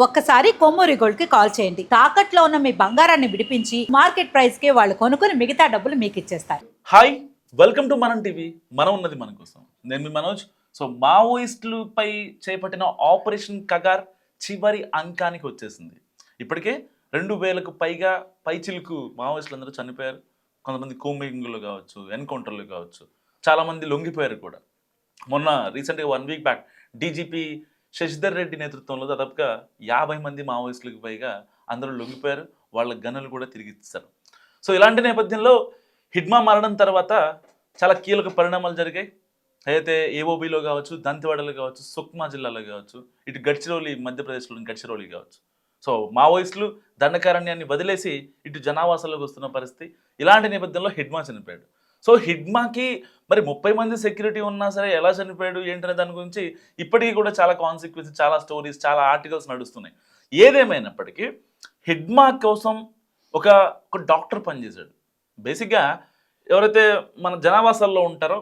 ఒక్కసారి కొమ్మూరి గోల్డ్కి కాల్ చేయండి. తాకట్లో ఉన్న మీ బంగారాన్ని విడిపించి మార్కెట్ ప్రైస్కి వాళ్ళు కొనుక్కుని మిగతా డబ్బులు మీకు ఇచ్చేస్తారు hi welcome to Manam TV. మనం ఉన్నది మన కోసం. నేను మీ మనోజ్. సో మావోయిస్టులపై చేపట్టిన ఆపరేషన్ కగార్ చివరి అంకానికి వచ్చేసింది. ఇప్పటికే రెండు వేలకు పైగా పైచిలుకు మావోయిస్టులు అందరూ చనిపోయారు. కొంతమంది కోమింగులు కావచ్చు ఎన్కౌంటర్లు కావచ్చు. చాలామంది లొంగిపోయారు కూడా. మొన్న రీసెంట్గా one week back DGP Shashidhar Reddy నేతృత్వంలో దాదాపుగా యాభై మంది మావోయిస్టులకు పైగా అందరూ లొంగిపోయారు. వాళ్ళ గనులు కూడా తిరిగి ఇస్తారు సో ఇలాంటి నేపథ్యంలో హిడ్మా మరణం తర్వాత చాలా కీలక పరిణామాలు జరిగాయి. అయితే ఏఓబిలో కావచ్చు దంతివాడలో కావచ్చు సుక్మా జిల్లాలో కావచ్చు ఇటు గడ్చిరోలి మధ్యప్రదేశ్లోని గడ్చిరోలి కావచ్చు. సో మావోయిస్టులు దండకారణ్యాన్ని వదిలేసి ఇటు జనావాసాల్లోకి వస్తున్న పరిస్థితి. ఇలాంటి నేపథ్యంలో హిడ్మా చనిపోయాడు. సో హిడ్మాకి మరి ముప్పై మంది సెక్యూరిటీ ఉన్నా సరే ఎలా చనిపోయాడు ఏంటనే దాని గురించి ఇప్పటికీ కూడా చాలా కాన్సిక్వెన్స్ చాలా స్టోరీస్ చాలా ఆర్టికల్స్ నడుస్తున్నాయి. ఏదేమైనప్పటికీ హిడ్మా కోసం ఒక ఒక డాక్టర్ పనిచేశాడు. బేసిక్గా ఎవరైతే మన జనావాసాల్లో ఉంటారో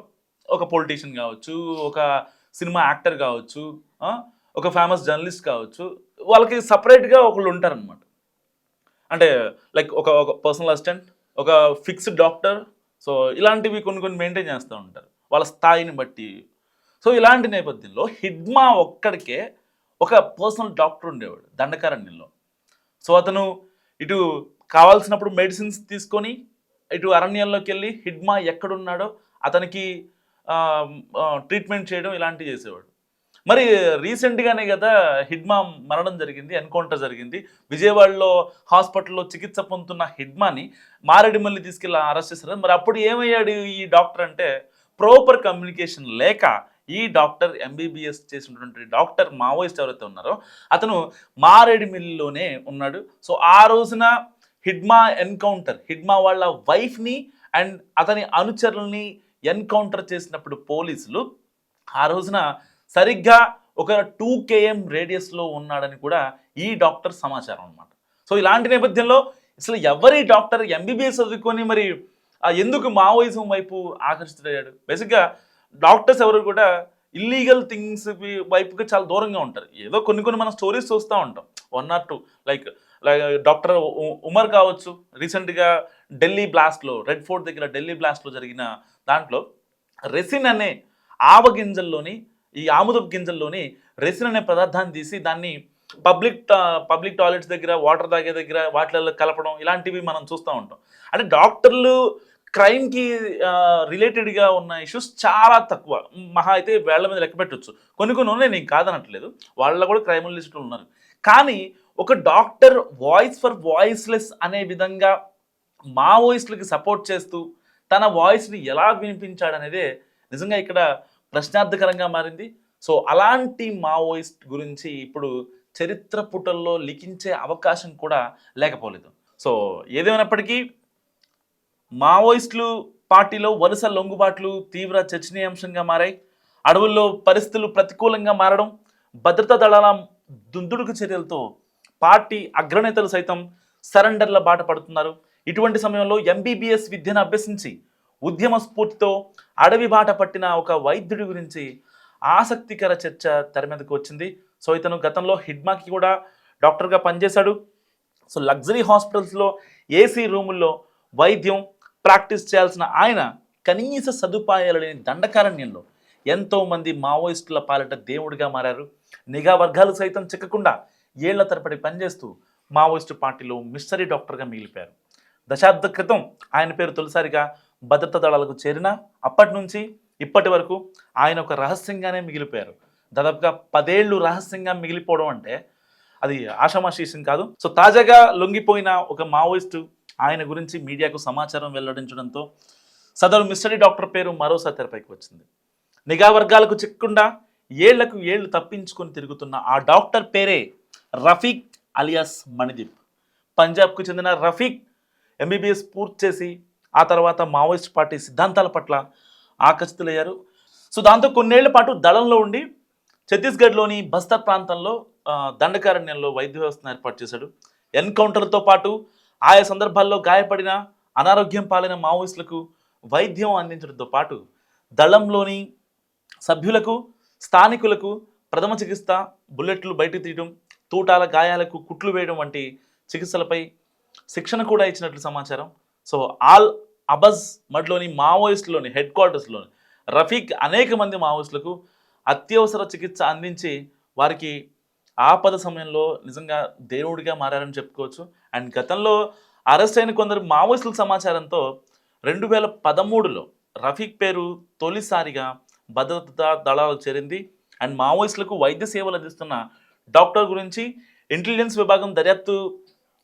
ఒక పొలిటీషియన్ కావచ్చు ఒక సినిమా యాక్టర్ కావచ్చు ఒక ఫేమస్ జర్నలిస్ట్ కావచ్చు వాళ్ళకి సపరేట్గా ఒకళ్ళు ఉంటారనమాట అంటే లైక్ ఒక ఒక పర్సనల్ అసిస్టెంట్ ఒక ఫిక్స్డ్ డాక్టర్ సో ఇలాంటివి కొన్ని కొన్ని మెయింటైన్ చేస్తూ ఉంటారు. వాళ్ళ స్థాయిని బట్టి. సో ఇలాంటి నేపథ్యంలో హిడ్మా ఒక్కడికే ఒక పర్సనల్ డాక్టర్ ఉండేవాడు దండకారణ్యంలో. సో అతను ఇటు కావాల్సినప్పుడు మెడిసిన్స్ తీసుకొని ఇటు అరణ్యంలోకి వెళ్ళి హిడ్మా ఎక్కడున్నాడో అతనికి ట్రీట్మెంట్ చేయడం ఇలాంటివి చేసేవాడు. మరి రీసెంట్గానే కదా హిడ్మా మరణం జరిగింది ఎన్కౌంటర్ జరిగింది. విజయవాడలో హాస్పిటల్లో చికిత్స పొందుతున్న హిడ్మాని మారేడుమల్లి తీసుకెళ్ళి అరెస్ట్ చేశారు. మరి అప్పుడు ఏమయ్యాడు ఈ డాక్టర్ అంటే ప్రాపర్ కమ్యూనికేషన్ లేక ఈ డాక్టర్ ఎంబీబీఎస్ చేసినటువంటి డాక్టర్ మావోయిస్ట్ ఎవరైతే ఉన్నారో అతను మారేడుమిల్లిలోనే ఉన్నాడు. సో ఆ రోజున హిడ్మా ఎన్కౌంటర్ హిడ్మా వాళ్ళ వైఫ్ని అండ్ అతని అనుచరుల్ని ఎన్కౌంటర్ చేసినప్పుడు పోలీసులు ఆ రోజున సరిగ్గా ఒక టూ కేఎం రేడియస్లో ఉన్నాడని కూడా ఈ డాక్టర్ సమాచారం అనమాట సో ఇలాంటి నేపథ్యంలో అసలు ఎవరి డాక్టర్ ఎంబీబీఎస్ చదువుకొని మరి ఎందుకు మావోయిజం వైపు ఆకర్షితుడయ్యాడు? బేసిక్గా డాక్టర్స్ ఎవరు కూడా ఇల్లీగల్ థింగ్స్ వైపుకి చాలా దూరంగా ఉంటారు. ఏదో కొన్ని కొన్ని మనం స్టోరీస్ చూస్తూ ఉంటాం. One or two like like doctor Umar కావచ్చు. రీసెంట్గా ఢిల్లీ బ్లాస్ట్లో రెడ్ ఫోర్ట్ దగ్గర ఢిల్లీ బ్లాస్ట్లో జరిగిన దాంట్లో రెసిన్ అనే ఆవగింజల్లోని ఈ ఆముదపు గింజల్లోని రెసిన్ అనే పదార్థాన్ని తీసి దాన్ని పబ్లిక్ పబ్లిక్ టాయిలెట్స్ దగ్గర వాటర్ తాగే దగ్గర వాటిలలో కలపడం ఇలాంటివి మనం చూస్తూ ఉంటాం. అంటే డాక్టర్లు క్రైమ్కి రిలేటెడ్గా ఉన్న ఇష్యూస్ చాలా తక్కువ. మహా అయితే వేళ్ళ మీద లెక్క పెట్టచ్చు. కొన్ని కొన్ని ఉన్నాయి నేను కాదనట్లేదు. వాళ్ళ కూడా క్రైమ్ లిస్టులు ఉన్నారు. కానీ ఒక డాక్టర్ వాయిస్ ఫర్ వాయిస్లెస్ అనే విధంగా మావోయిస్టులకి సపోర్ట్ చేస్తూ తన వాయిస్ని ఎలా వినిపించాడనేదే నిజంగా ఇక్కడ ప్రశ్నార్థకరంగా మారింది. సో అలాంటి మావోయిస్ట్ గురించి ఇప్పుడు చరిత్ర పుటల్లో లిఖించే అవకాశం కూడా లేకపోలేదు. సో ఏదేమైనప్పటికీ మావోయిస్టులు పార్టీలో వరుస లొంగుబాట్లు తీవ్ర చర్చనీయాంశంగా మారాయి. అడవుల్లో పరిస్థితులు ప్రతికూలంగా మారడం భద్రతా దళాల దుందుడుకు చర్యలతో పార్టీ అగ్రనేతలు సైతం సరెండర్ల బాట పడుతున్నారు. ఇటువంటి సమయంలో ఎంబీబీఎస్ విద్యను అభ్యసించి ఉద్యమ స్ఫూర్తితో అడవి బాట పట్టిన ఒక వైద్యుడి గురించి ఆసక్తికర చర్చ తెర మీదకు వచ్చింది. సో ఇతను గతంలో హిడ్మాకి కూడా డాక్టర్గా పనిచేశాడు. సో లగ్జరీ హాస్పిటల్స్లో ఏసీ రూముల్లో వైద్యం ప్రాక్టీస్ చేయాల్సిన ఆయన కనీస సదుపాయాలు లేని దండకారణ్యంలో ఎంతోమంది మావోయిస్టుల పాలిట దేవుడిగా మారారు. నిఘా వర్గాలు సైతం చిక్కకుండా ఏళ్ళ తరబడి పనిచేస్తూ మావోయిస్టు పార్టీలో మిస్టరీ డాక్టర్గా మిగిలిపోయారు. దశాబ్ద క్రితం ఆయన పేరు తొలిసారిగా భద్రతా దళాలకు చేరిన అప్పటి నుంచి ఇప్పటి వరకు ఆయన ఒక రహస్యంగానే మిగిలిపోయారు. దాదాపుగా పదేళ్ళు రహస్యంగా మిగిలిపోవడం అంటే అది ఆషామాషీసం కాదు. సో తాజాగా లొంగిపోయిన ఒక మావోయిస్టు ఆయన గురించి మీడియాకు సమాచారం వెల్లడించడంతో సదరు మిస్టరీ డాక్టర్ పేరు మరోసారి తెరపైకి వచ్చింది. నిఘా వర్గాలకు చిక్కకుండా ఏళ్ళకు ఏళ్ళు తప్పించుకొని తిరుగుతున్న ఆ డాక్టర్ పేరే రఫీక్ అలియాస్ మణిదీప్. పంజాబ్కు చెందిన రఫీక్ ఎంబీబీఎస్ పూర్తి చేసి ఆ తర్వాత మావోయిస్ట్ పార్టీ సిద్ధాంతాల పట్ల ఆకర్షితులయ్యారు. సో దాంతో కొన్నేళ్ళ పాటు దళంలో ఉండి ఛత్తీస్గఢ్లోని బస్తర్ ప్రాంతంలో దండకారణ్యంలో వైద్య వ్యవస్థను ఏర్పాటు చేశాడు. ఎన్కౌంటర్తో పాటు ఆయా సందర్భాల్లో గాయపడిన అనారోగ్యం పాలైన మావోయిస్టులకు వైద్యం అందించడంతో పాటు దళంలోని సభ్యులకు స్థానికులకు ప్రథమ చికిత్స బుల్లెట్లు బయటకు తీయడం తూటాల గాయాలకు కుట్లు వేయడం వంటి చికిత్సలపై శిక్షణ కూడా ఇచ్చినట్లు సమాచారం. సో ఆల్ అబజ్ మడ్లోని మావోయిస్టులోని హెడ్ క్వార్టర్స్లోని రఫీక్ అనేక మంది మావోయిస్టులకు అత్యవసర చికిత్స అందించి వారికి ఆపద సమయంలో నిజంగా దేవుడిగా మారారని చెప్పుకోవచ్చు. అండ్ గతంలో అరెస్ట్ అయిన కొందరు మావోయిస్టుల సమాచారంతో రెండు వేల పదమూడులో రఫీక్ పేరు తొలిసారిగా భద్రతా దళాలకు చేరింది. అండ్ మావోయిస్టులకు వైద్య సేవలు అందిస్తున్న డాక్టర్ గురించి ఇంటెలిజెన్స్ విభాగం దర్యాప్తు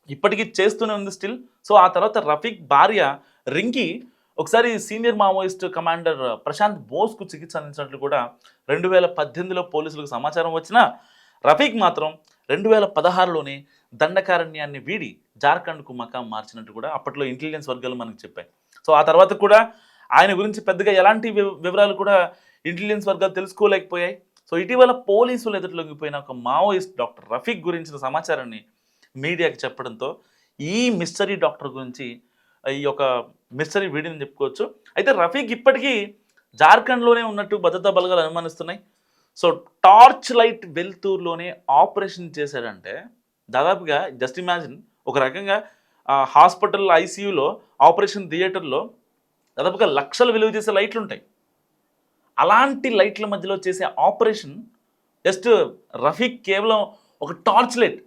ఇప్పటికీ చేస్తూనే ఉంది స్టిల్. సో ఆ తర్వాత రఫీక్ భార్య రింకి ఒకసారి సీనియర్ మావోయిస్ట్ కమాండర్ ప్రశాంత్ బోస్కు చికిత్స అందించినట్లు కూడా రెండు వేల పద్దెనిమిదిలో పోలీసులకు సమాచారం వచ్చిన రఫీక్ మాత్రం రెండు వేల పదహారులోనే దండకారణ్యాన్ని వీడి జార్ఖండ్కు మకాం మార్చినట్టు కూడా అప్పట్లో ఇంటెలిజెన్స్ వర్గాలు మనకు చెప్పాయి. సో ఆ తర్వాత కూడా ఆయన గురించి పెద్దగా ఎలాంటి వివరాలు కూడా ఇంటెలిజెన్స్ వర్గాలు తెలుసుకోలేకపోయాయి. సో ఇటీవల పోలీసులు ఎదుటిలోకి పోయిన ఒక మావోయిస్ట్ డాక్టర్ రఫీక్ గురించిన సమాచారాన్ని మీడియాకి చెప్పడంతో ఈ మిస్టరీ డాక్టర్ గురించి ఈ యొక్క మిస్టరీ వీడిని చెప్పుకోవచ్చు. అయితే రఫీక్ ఇప్పటికీ జార్ఖండ్లోనే ఉన్నట్టు భద్రతా బలగాలు అనుమానిస్తున్నాయి. సో టార్చ్ లైట్ వెల్తూరులోనే ఆపరేషన్ చేశాడంటే దాదాపుగా జస్ట్ ఇమాజిన్ ఒక రకంగా హాస్పిటల్ ఐసీయూలో ఆపరేషన్ థియేటర్లో దాదాపుగా లక్షలు విలువ చేసే లైట్లు ఉంటాయి అలాంటి లైట్ల మధ్యలో చేసే ఆపరేషన్ జస్ట్ రఫీక్ కేవలం ఒక టార్చ్ లైట్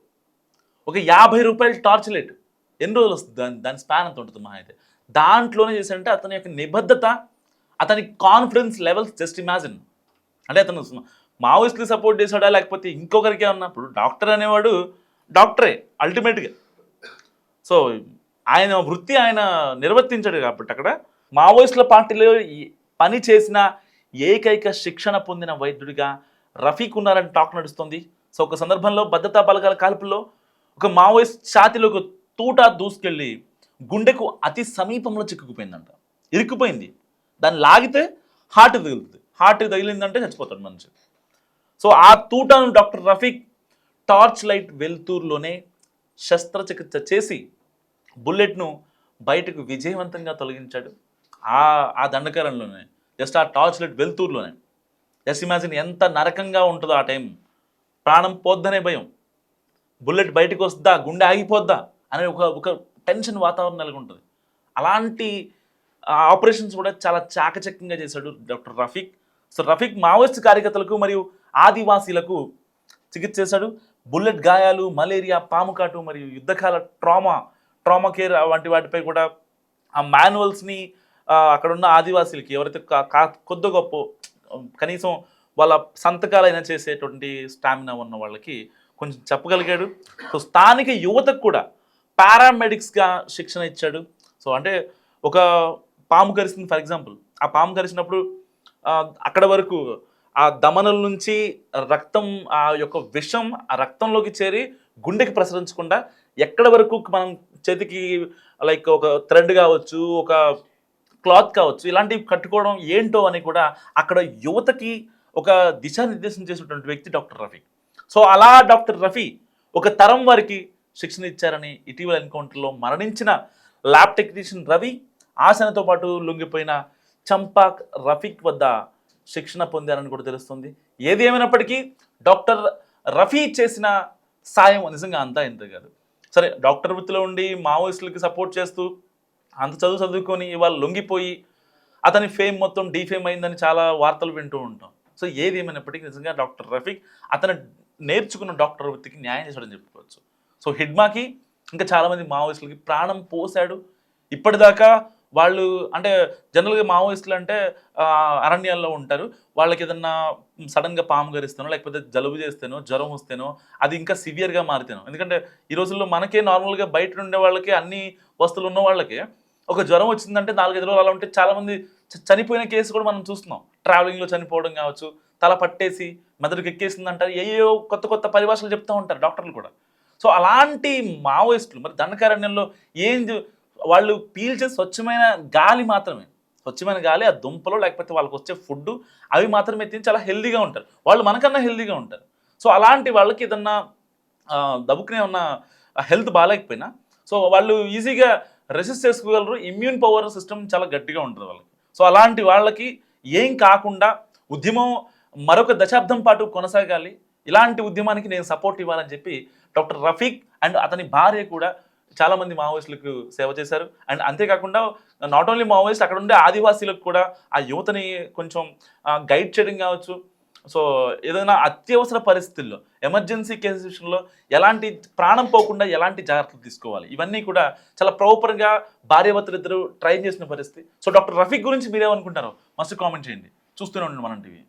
ఒక యాభై రూపాయల టార్చ్ లైట్ ఎన్ని రోజులు వస్తుంది? దాని దాని స్పాన్ అంత ఉంటుంది మహా అయితే. దాంట్లోనే చేశారంటే అతని యొక్క నిబద్ధత అతని కాన్ఫిడెన్స్ లెవెల్స్ జస్ట్ ఇమాజిన్ అంటే అతను మావోయిస్ట్కి సపోర్ట్ చేశాడా లేకపోతే ఇంకొకరికే ఉన్నప్పుడు డాక్టర్ అనేవాడు డాక్టరే అల్టిమేట్గా సో ఆయన వృత్తి ఆయన నిర్వర్తించాడు కాబట్టి అక్కడ మావోయిస్టుల పార్టీలో పని చేసిన ఏకైక శిక్షణ పొందిన వైద్యుడిగా రఫీక్ ఉన్నారని టాక్ నడుస్తుంది. సో ఒక సందర్భంలో భద్రతా బలగాల కాల్పుల్లో ఒక మావోయిస్ట్ ఛాతిలోకి తూటా దూసుకెళ్ళి గుండెకు అతి సమీపంలో చిక్కుకుపోయిందంట. ఇరుక్కుపోయింది. దాన్ని లాగితే హార్ట్ తగులుతుంది. హార్ట్ తగిలిందంటే చచ్చిపోతాడు మనిషి. సో ఆ తూటాను డాక్టర్ రఫీక్ టార్చ్ లైట్ వెలుతూరులోనే శస్త్రచికిత్స చేసి బుల్లెట్ను బయటకు విజయవంతంగా తొలగించాడు. ఆ ఆ దండకరంలోనే జస్ట్ ఆ టార్చ్ లైట్ వెలుతూరులోనే. జస్ట్ ఇమాజిన్ ఎంత నరకంగా ఉంటుందో ఆ టైం. ప్రాణం పోద్దనే భయం. బుల్లెట్ బయటకు వస్తుందా? గుండె ఆగిపోద్దా? అనే ఒక ఒక టెన్షన్ వాతావరణం నెలకొంటుంది. అలాంటి ఆపరేషన్స్ కూడా చాలా చాకచక్యంగా చేశాడు doctor Rafiq. So Rafiq Maoist కార్యకర్తలకు మరియు ఆదివాసీలకు చికిత్స చేశాడు. బుల్లెట్ గాయాలు మలేరియా పాముకాటు మరియు యుద్ధకాల ట్రామా ట్రామా కేర్ వంటి వాటిపై కూడా ఆ మాన్యువల్స్ని అక్కడ ఉన్న ఆదివాసీలకి ఎవరైతే కా- కా- కొద్ది గొప్ప కనీసం వాళ్ళ సంతకాలైనా చేసేటువంటి స్టామినా ఉన్న వాళ్ళకి కొంచెం చెప్పగలిగాడు. సో స్థానిక యువతకు కూడా పారామెడిక్స్గా శిక్షణ ఇచ్చాడు. సో అంటే ఒక పాము కరిసింది ఫర్ ఎగ్జాంపుల్. ఆ పాము కరిచినప్పుడు అక్కడ వరకు ఆ దమనల నుంచి రక్తం ఆ యొక్క విషం ఆ రక్తంలోకి చేరి గుండెకి ప్రసరించకుండా ఎక్కడ వరకు మనం చేతికి లైక్ ఒక థ్రెడ్ కావచ్చు ఒక క్లాత్ కావచ్చు ఇలాంటివి కట్టుకోవడం ఏంటో అని కూడా అక్కడ యువతకి ఒక దిశానిర్దేశం చేసినటువంటి వ్యక్తి డాక్టర్ రఫీక్. సో అలా డాక్టర్ రఫీ ఒక తరం వారికి శిక్షణ ఇచ్చారని ఇటీవల ఎన్కౌంటర్లో మరణించిన ల్యాబ్ టెక్నీషియన్ రవి ఆసనతో పాటు లొంగిపోయిన చంపాక్ రఫీక్ వద్ద శిక్షణ పొందారని కూడా తెలుస్తుంది. ఏది ఏమైనప్పటికీ డాక్టర్ రఫీ చేసిన సాయం నిజంగా అంతా ఇంత కాదు. సరే డాక్టర్ వృత్తిలో ఉండి మావోయిస్టులకి సపోర్ట్ చేస్తూ అంత చదువు చదువుకొని ఇవాళ లొంగిపోయి అతని ఫేమ్ మొత్తం డీఫేమ్ అయిందని చాలా వార్తలు వింటూ ఉంటాం. సో ఏది ఏమైనప్పటికీ నిజంగా డాక్టర్ రఫీక్ అతని నేర్చుకున్న డాక్టర్ వృత్తికి న్యాయం చేశాడని చెప్పుకోవచ్చు. సో హిడ్మాకి ఇంకా చాలామంది మావోయిస్టులకి ప్రాణం పోశాడు. ఇప్పటిదాకా వాళ్ళు అంటే జనరల్గా మావోయిస్టులు అంటే అరణ్యాల్లో ఉంటారు. వాళ్ళకి ఏదన్నా సడన్గా పాము గరిస్తానో లేకపోతే జలుబు చేస్తేనో జ్వరం వస్తేనో అది ఇంకా సివియర్గా మారితేనో. ఎందుకంటే ఈ రోజుల్లో మనకే నార్మల్గా బయట ఉండే వాళ్ళకి అన్ని వస్తువులు ఉన్న వాళ్ళకి ఒక జ్వరం వచ్చిందంటే నాలుగైదు రోజులు అలా ఉంటే చాలామంది చ- చనిపోయిన కేసు కూడా మనం చూస్తున్నాం. ట్రావెలింగ్లో చనిపోవడం కావచ్చు తల పట్టేసి మెదడుకి ఎక్కేసింది అంటారు ఏయో కొత్త కొత్త పరిభాషలు చెప్తూ ఉంటారు డాక్టర్లు కూడా. సో అలాంటి మావోయిస్టులు మరి దండకారణ్యంలో ఏం వాళ్ళు పీల్చే స్వచ్ఛమైన గాలి మాత్రమే. స్వచ్ఛమైన గాలి ఆ దుంపలు లేకపోతే వాళ్ళకి వచ్చే ఫుడ్ అవి మాత్రమే తిని చాలా హెల్దీగా ఉంటారు. వాళ్ళు మనకన్నా హెల్దీగా ఉంటారు. సో అలాంటి వాళ్ళకి ఏదన్నా ఆ, దబుకునే ఉన్న హెల్త్ బాగాలేకపోయినా సో వాళ్ళు ఈజీగా రెసిస్ట్ చేసుకోగలరు. ఇమ్యూన్ పవర్ సిస్టమ్ చాలా గట్టిగా ఉంటుంది వాళ్ళకి. సో అలాంటి వాళ్ళకి ఏం కాకుండా ఉద్యమం మరొక దశాబ్దం పాటు కొనసాగాలి. ఇలాంటి ఉద్యమానికి నేను సపోర్ట్ ఇవ్వాలని చెప్పి డాక్టర్ రఫీక్ అండ్ అతని భార్య కూడా చాలామంది మావోయిస్టులకు సేవ చేశారు. అండ్ అంతేకాకుండా నాట్ ఓన్లీ మావోయిస్ట్ అక్కడ ఉండే ఆదివాసీలకు కూడా ఆ యువతని కొంచెం గైడ్ చేయడం కావచ్చు. సో ఏదైనా అత్యవసర పరిస్థితుల్లో ఎమర్జెన్సీ కేసు విషయంలో ఎలాంటి ప్రాణం పోకుండా ఎలాంటి జాగ్రత్తలు తీసుకోవాలి? ఇవన్నీ కూడా చాలా ప్రాపర్గా భార్యభర్తలు ఇద్దరు ట్రై చేసిన పరిస్థితి. సో డాక్టర్ రఫీక్ గురించి మీరేమనుకుంటారో మస్తు కామెంట్ చేయండి. చూస్తూనే ఉండండి మనం టీవీ.